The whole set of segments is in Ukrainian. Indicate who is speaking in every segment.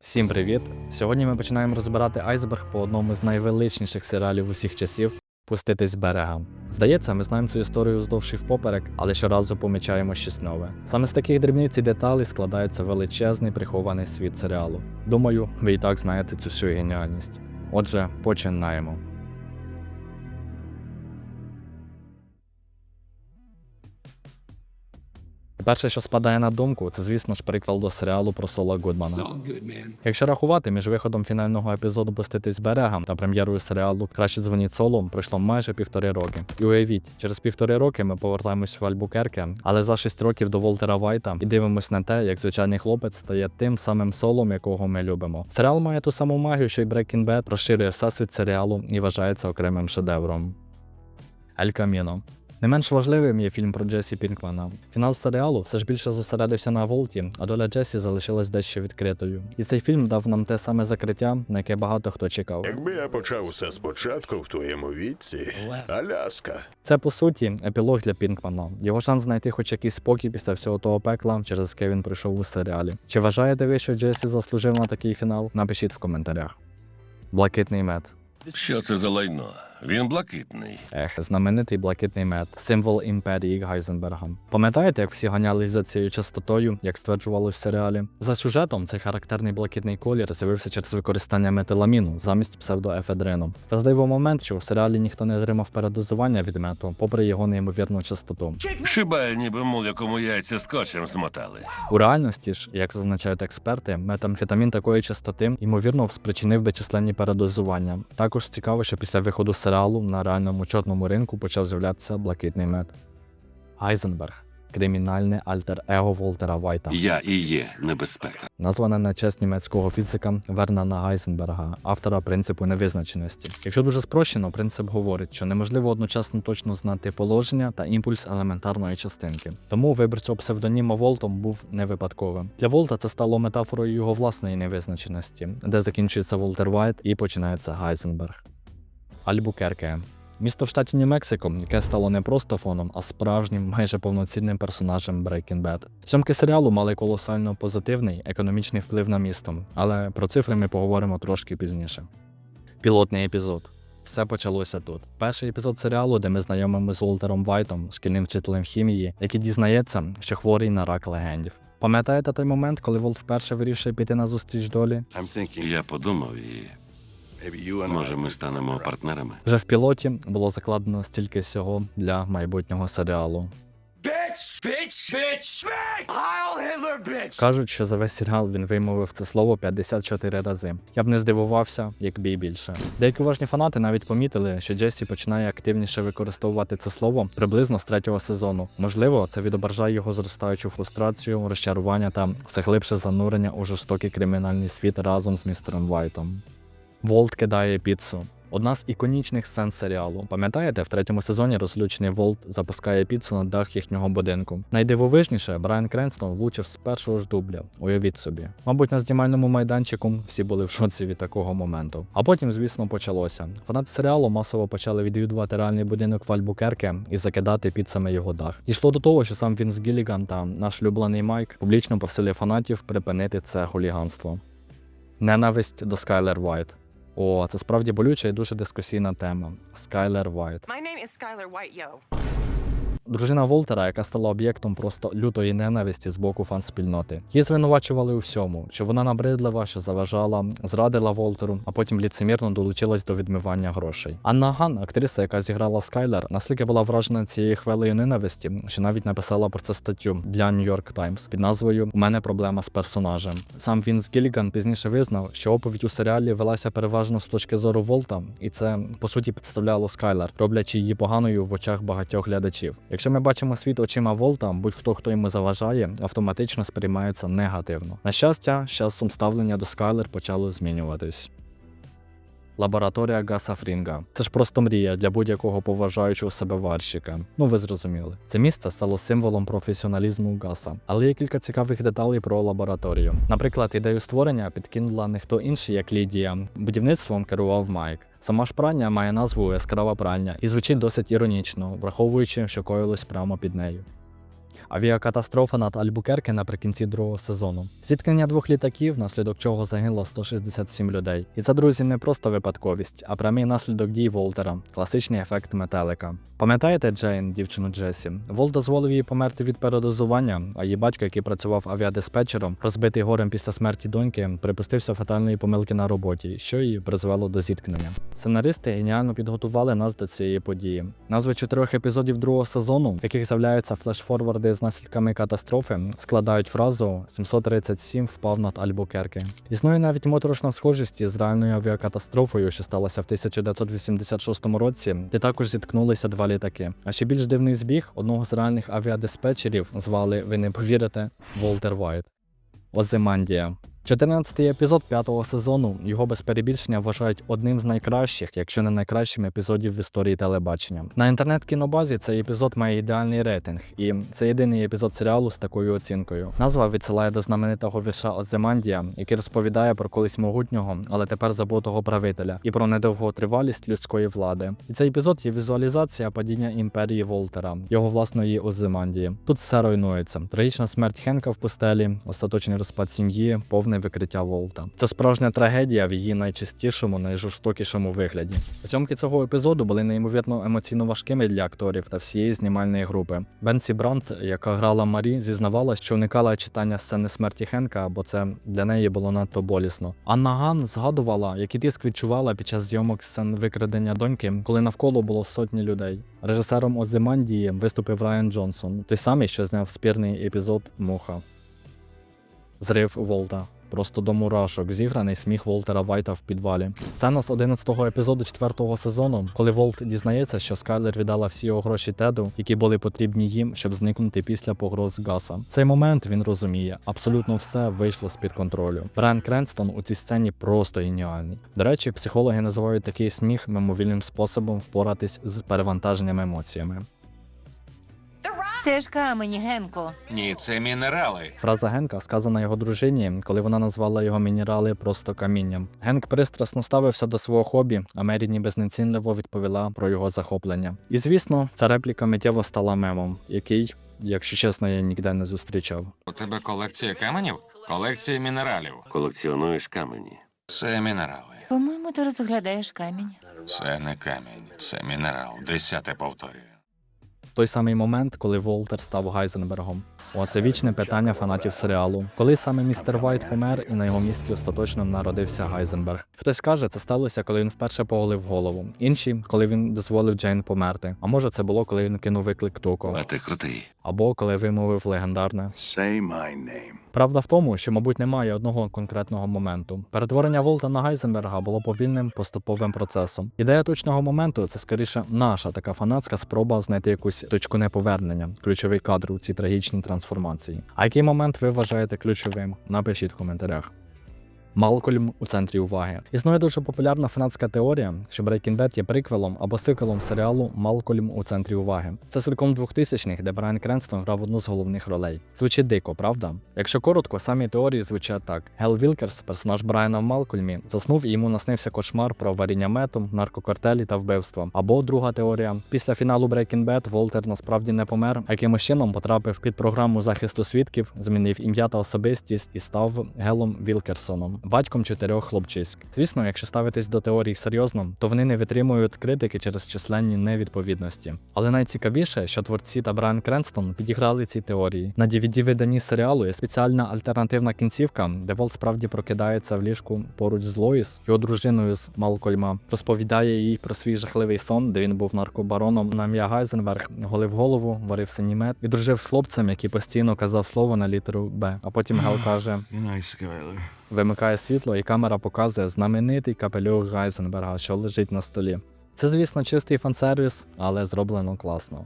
Speaker 1: Всім привіт! Сьогодні ми починаємо розбирати айсберг по одному з найвеличніших серіалів усіх часів Пуститись з берега. Здається, ми знаємо цю історію вздовж і впоперек, але щоразу помічаємо щось нове. Саме з таких дрібниць і деталей складається величезний прихований світ серіалу. Думаю, ви і так знаєте цю всю геніальність. Отже, починаємо. Перше, що спадає на думку, це, звісно ж, приквел до серіалу про Сола Гудмана. Якщо рахувати між виходом фінального епізоду «Пуститись з берегом та прем'єрою серіалу Краще дзвоніть солом пройшло майже півтори роки. І уявіть, через півтори роки ми повертаємось в Альбукерке, але за шість років до Волтера Вайта і дивимось на те, як звичайний хлопець стає тим самим солом, якого ми любимо. Серіал має ту саму магію, що й Breaking Bad, розширює всесвіт серіалу і вважається окремим шедевром. Ель Каміно. Не менш важливим є фільм про Джесі Пінкмана. Фінал серіалу все ж більше зосередився на Волті, а доля Джесі залишилась дещо відкритою. І цей фільм дав нам те саме закриття, на яке багато хто чекав.
Speaker 2: Якби я почав усе спочатку в твоєму віці, Аляска.
Speaker 1: Це по суті епілог для Пінкмана. Його шанс знайти хоч якийсь спокій після всього того пекла, через яке він пройшов у серіалі. Чи вважаєте ви, що Джесі заслужив на такий фінал? Напишіть в коментарях. Блакитний мед.
Speaker 3: Що це за лайно? Він блакитний.
Speaker 1: Ех, знаменитий блакитний мед, символ імперії Гайзенберга. Пам'ятаєте, як всі ганялись за цією частотою, як стверджувалось в серіалі? За сюжетом цей характерний блакитний колір з'явився через використання метиламіну замість псевдоефедрину. Важливий момент, що у серіалі ніхто не отримав передозування від мету, попри його неймовірну частоту.
Speaker 3: Шибає, ніби мул, якому яйця скотчем змотали.
Speaker 1: У реальності ж, як зазначають експерти, метамфетамін такої частоти ймовірно спричинив би численні передозування. Також цікаво, що після виходу серіалу на реальному чорному ринку почав з'являтися блакитний мед. Гайзенберг кримінальне альтер-его Волтера Вайта.
Speaker 3: Я і є небезпека.
Speaker 1: названа на честь німецького фізика Вернана Гайзенберга, автора принципу невизначеності. Якщо дуже спрощено, принцип говорить, що неможливо одночасно точно знати положення та імпульс елементарної частинки. Тому вибір цього псевдоніма Волтом був не випадковим. Для Волта це стало метафорою його власної невизначеності, де закінчується Волтер Вайт і починається Гайзенберг. Альбукерке. Місто в штаті Нью-Мексико, яке стало не просто фоном, а справжнім, майже повноцінним персонажем Breaking Bad. Зйомки серіалу мали колосально позитивний економічний вплив на місто, але про цифри ми поговоримо трошки пізніше. Пілотний епізод. Все почалося тут. Перший епізод серіалу, де ми знайомимо з Волтером Вайтом, шкільним вчителем хімії, який дізнається, що хворий на рак легендів. Пам'ятаєте той момент, коли Волт вперше вирішує піти на зустріч долі?
Speaker 3: Я подумав і може ми станемо партнерами.
Speaker 1: Вже в пілоті було закладено стільки всього для майбутнього серіалу.
Speaker 4: Bitch! Bitch! Bitch! Hitler, bitch!
Speaker 1: Кажуть, що за весь серіал він вимовив це слово 54 рази. Я б не здивувався, якби і більше. Деякі уважні фанати навіть помітили, що Джесі починає активніше використовувати це слово приблизно з третього сезону. Можливо, це відображає його зростаючу фрустрацію, розчарування та все глибше занурення у жорстокий кримінальний світ разом з містером Вайтом. Волт кидає піцу. Одна з іконічних сцен серіалу. Пам'ятаєте, в третьому сезоні розлючений Волт запускає піцу на дах їхнього будинку. Найдивовижніше, Брайан Кренстон влучив з першого ж дубля. Уявіть собі. Мабуть, на знімальному майданчику всі були в шоці від такого моменту. А потім, звісно, почалося. Фанати серіалу масово почали відвідувати реальний будинок в Альбукерке і закидати піцами його дах. Дійшло до того, що сам Вінс Гілліган та наш улюблений Майк публічно просили фанатів припинити це хуліганство. Ненависть до Скайлер Вайт. О, це справді болюча і дуже дискусійна тема. Скайлер Вайт.
Speaker 5: My name is.
Speaker 1: Дружина Волтера, яка стала об'єктом просто лютої ненависті з боку фан-спільноти. Її звинувачували у всьому, що вона набридлива, що заважала, зрадила Волтеру, а потім ліцемірно долучилась до відмивання грошей. Анна Ган, актриса, яка зіграла Скайлер, наскільки була вражена цією хвилею ненависті, що навіть написала про це статтю для New York Times під назвою У мене проблема з персонажем. Сам Вінс Гілліган пізніше визнав, що оповідь у серіалі велася переважно з точки зору Волта, і це по суті підставляло Скайлер, роблячи її поганою в очах багатьох глядачів. Якщо ми бачимо світ очима Волта, будь-хто хто йому заважає, автоматично сприймається негативно. На щастя, з часом ставлення до Скайлер почало змінюватись. Лабораторія Гаса Фрінга. Це ж просто мрія для будь-якого поважаючого себе варщика. Ну ви зрозуміли. Це місце стало символом професіоналізму Гаса. Але є кілька цікавих деталей про лабораторію. Наприклад, ідею створення підкинула не хто інший, як Лідія. Будівництвом керував Майк. Сама ж пральня має назву яскрава пральня і звучить досить іронічно, враховуючи, що коїлось прямо під нею. Авіакатастрофа над Альбукерке наприкінці другого сезону. Зіткнення двох літаків, внаслідок чого загинуло 167 людей. І це, друзі, не просто випадковість, а прямий наслідок дій Волтера, класичний ефект метелика. Пам'ятаєте Джейн, дівчину Джесі? Волт дозволив їй померти від передозування, а її батько, який працював авіадиспетчером, розбитий горем після смерті доньки, припустився фатальної помилки на роботі, що її призвело до зіткнення. Сценаристи геніально підготували нас до цієї події. Назви чотирьох епізодів другого сезону, в яких з'являються флешфорварди з наслідками катастрофи, складають фразу 737 впав над Альбукерки. Існує навіть моторошна схожість із реальною авіакатастрофою, що сталося в 1986 році, де також зіткнулися два літаки. А ще більш дивний збіг одного з реальних авіадиспетчерів звали, ви не повірите, Волтер Вайт. Озимандія. 14-й епізод п'ятого сезону його без перебільшення вважають одним з найкращих, якщо не найкращим епізодів в історії телебачення. На інтернет-кінобазі цей епізод має ідеальний рейтинг, і це єдиний епізод серіалу з такою оцінкою. Назва відсилає до знаменитого вірша Озимандія, який розповідає про колись могутнього, але тепер забутого правителя, і про недовготривалість людської влади. І цей епізод є візуалізація падіння імперії Волтера, його власної Озимандії. Тут все руйнується. Трагічна смерть Хенка в пустелі, остаточний розпад сім'ї, повне викриття Волта. Це справжня трагедія в її найчистішому, найжорстокішому вигляді. Зйомки цього епізоду були неймовірно емоційно важкими для акторів та всієї знімальної групи. Бенсі Брант, яка грала Марі, зізнавалась, що уникала читання сцени смерті Хенка, бо це для неї було надто болісно. Анна Ган згадувала, який тиск відчувала під час зйомок сцен викрадення доньки, коли навколо було сотні людей. Режисером Озимандії виступив Райан Джонсон, той самий, що зняв спірний епізод Муха. Зрив Волта. Просто до мурашок, зіграний сміх Волтера Вайта в підвалі. Сцена з 11-го епізоду 4-го сезону, коли Волт дізнається, що Скайлер віддала всі його гроші Теду, які були потрібні їм, щоб зникнути після погроз Гаса. Цей момент він розуміє, абсолютно все вийшло з під контролю. Брайан Кренстон у цій сцені просто геніальний. До речі, психологи називають такий сміх мимовільним способом впоратись з перевантаженими емоціями.
Speaker 6: Це ж камені, Генко.
Speaker 7: Ні, це мінерали.
Speaker 1: Фраза Генка сказана його дружині, коли вона назвала його мінерали просто камінням. Генк пристрасно ставився до свого хобі, а Мері ніби знецінливо відповіла про його захоплення. І звісно, ця репліка миттєво стала мемом, який, якщо чесно, я ніде не зустрічав.
Speaker 7: У тебе колекція каменів? Колекція мінералів.
Speaker 8: Колекціонуєш камені.
Speaker 7: Це мінерали.
Speaker 6: По-моєму, ти розглядаєш камінь.
Speaker 7: Це не камінь, це мінерал. Десяте повторюю.
Speaker 1: Той самий момент, коли Волтер став Гайзенбергом. О, це вічне питання фанатів серіалу. Коли саме містер Вайт помер, і на його місці остаточно народився Гайзенберг. Хтось каже, це сталося, коли він вперше поголив голову. Інші, коли він дозволив Джейн померти. А може, це було, коли він кинув виклик Туко.
Speaker 3: А ти крутий.
Speaker 1: або коли вимовив легендарне.
Speaker 2: Say my name.
Speaker 1: Правда в тому, що, мабуть, немає одного конкретного моменту. Перетворення Волта на Гайзенберга було повільним поступовим процесом. Ідея точного моменту це скоріше наша така фанатська спроба знайти якусь точку неповернення, ключовий кадр у цій трагічній трансформації. А який момент ви вважаєте ключовим? Напишіть в коментарях. Малкольм у центрі уваги. Існує дуже популярна фанатська теорія, що Breaking Bad є приквелом або сиквелом серіалу Малкольм у центрі уваги. Це ситком 2000-х, де Брайан Кренстон грав одну з головних ролей. Звучить дико, правда? Якщо коротко, самі теорії звучать так: Гел Вілкерс, персонаж Брайана в Малкольмі, заснув і йому наснився кошмар про варіння мету, наркокартелі та вбивство. Або друга теорія: після фіналу Breaking Bad Волтер насправді не помер, а якимось чином потрапив під програму захисту свідків, змінив ім'я та особистість і став Гелом Вілкерсоном, батьком чотирьох хлопчиськ. Звісно, якщо ставитись до теорій серйозно, то вони не витримують критики через численні невідповідності. Але найцікавіше, що творці та Брайан Кренстон підіграли ці теорії. На dvd виданні серіалу є спеціальна альтернативна кінцівка, де Волт справді прокидається в ліжку поруч з Лоїс, його дружиною з Малкольма, розповідає їй про свій жахливий сон, де він був наркобароном на ім'я Гайзенберг, голив голову, варив синімет і дружив з хлопцем, який постійно казав слово на літеру Б. А потім Гел каже: Вимикає світло, і камера показує знаменитий капелюх Гайзенберга, що лежить на столі. Це, звісно, чистий фансервіс, але зроблено класно.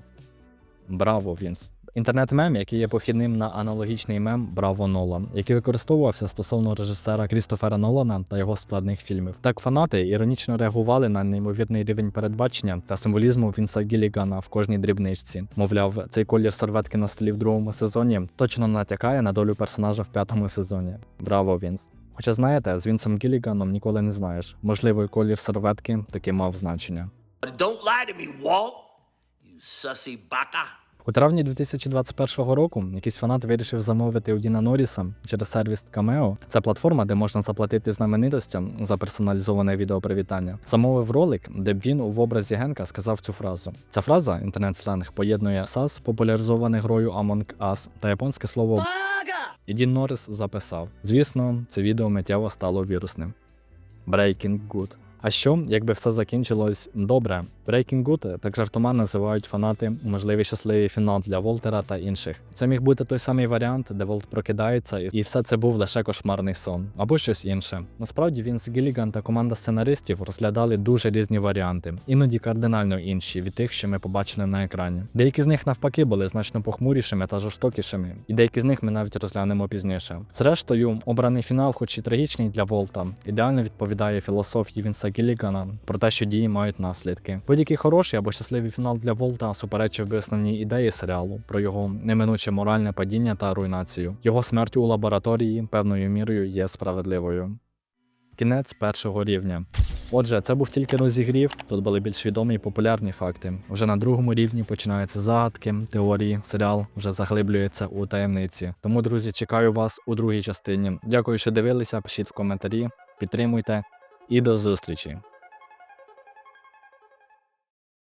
Speaker 1: Браво, Вінс! Інтернет-мем, який є похідним на аналогічний мем Браво Нолан, який використовувався стосовно режисера Крістофера Нолана та його складних фільмів. Так фанати іронічно реагували на неймовірний рівень передбачення та символізму Вінса Гілігана в кожній дрібничці. Мовляв, цей колір серветки на столі в другому сезоні точно натякає на долю персонажа в п'ятому сезоні. Браво, Вінс! Хоча знаєте, з Вінсом Гіліганом ніколи не знаєш. Можливо, і колір серветки таки мав значення.
Speaker 4: Don't lie to me, Walt. You sussy baka.
Speaker 1: У травні 2021 року якийсь фанат вирішив замовити у Діна Норріса через сервіс Cameo. Це платформа, де можна заплатити знаменитостям за персоналізоване відеопривітання. Замовив ролик, де б він у образі Генка сказав цю фразу. Ця фраза інтернет-сленг поєднує SAS, популяризоване грою Among Us та японське слово і Дін Норріс записав. Звісно, це відео миттєво стало вірусним. Breaking Good. А що, якби все закінчилось добре? Breaking Good так жартома називають фанати можливий щасливий фінал для Волтера та інших. Це міг бути той самий варіант, де Волт прокидається, і все це був лише кошмарний сон, або щось інше. Насправді Вінс Гілліган та команда сценаристів розглядали дуже різні варіанти, іноді кардинально інші від тих, що ми побачили на екрані. Деякі з них навпаки були значно похмурішими та жорстокішими, і деякі з них ми навіть розглянемо пізніше. Зрештою, обраний фінал, хоч і трагічний для Волта, ідеально відповідає філософії Вінса Гіллігана про те, що дії мають наслідки. Будь-який хороший або щасливий фінал для Волта суперечив би основній ідеї серіалу про його неминуче моральне падіння та руйнацію. Його смерть у лабораторії певною мірою є справедливою. Кінець першого рівня. Отже, це був тільки розігрів. Тут були більш відомі і популярні факти. Вже на другому рівні починаються загадки, теорії. Серіал вже заглиблюється у таємниці. Тому, друзі, чекаю вас у другій частині. Дякую, що дивилися. Пишіть в коментарі, підтримуйте і до зустрічі.